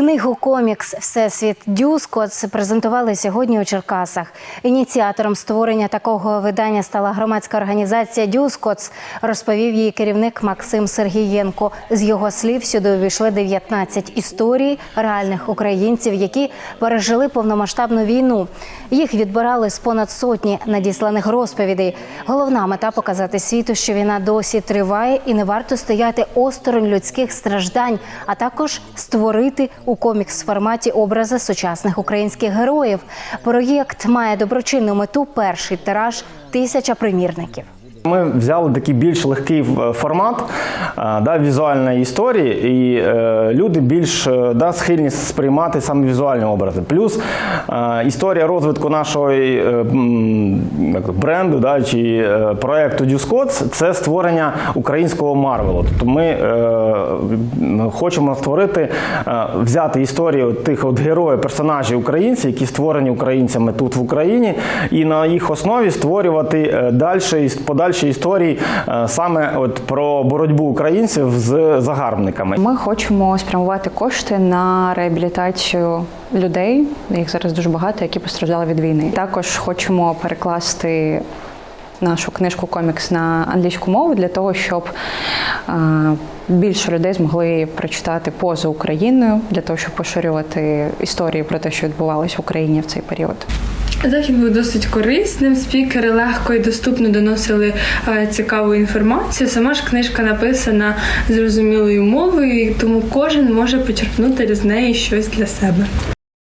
Книгу комікс Всесвіт Дюскотс презентували сьогодні у Черкасах. Ініціатором створення такого видання стала громадська організація Дюскотс, розповів її керівник Максим Сергієнко. З його слів сюди увійшли 19 історій реальних українців, які пережили повномасштабну війну. Їх відбирали з понад сотні надісланих розповідей. Головна мета показати світу, що війна досі триває і не варто стояти осторонь людських страждань, а також створити у комікс форматі образи сучасних українських героїв. Проєкт має доброчинну мету. Перший тираж тисяча примірників. Ми взяли такий більш легкий е, формат е, да, візуальної історії, і е, люди більш е, да, схильні сприймати саме візуальні образи. Плюс е, історія розвитку нашого е, бренду да, чи е, проекту Дюскотс це створення українського Марвелу. Тобто ми е, хочемо створити, е, взяти історію тих от героїв, персонажів українців, які створені українцями тут в Україні, і на їх основі створювати далі подальші історії е, саме от про боротьбу українців з загарбниками. Ми хочемо спрямувати кошти на реабілітацію людей, їх зараз дуже багато, які постраждали від війни. Також хочемо перекласти нашу книжку комікс на англійську мову для того, щоб е, більше людей змогли прочитати поза Україною, для того, щоб поширювати історії про те, що відбувалося в Україні в цей період. Захід був досить корисним. Спікери легко і доступно доносили е, цікаву інформацію. Сама ж книжка написана зрозумілою мовою, тому кожен може почерпнути з неї щось для себе.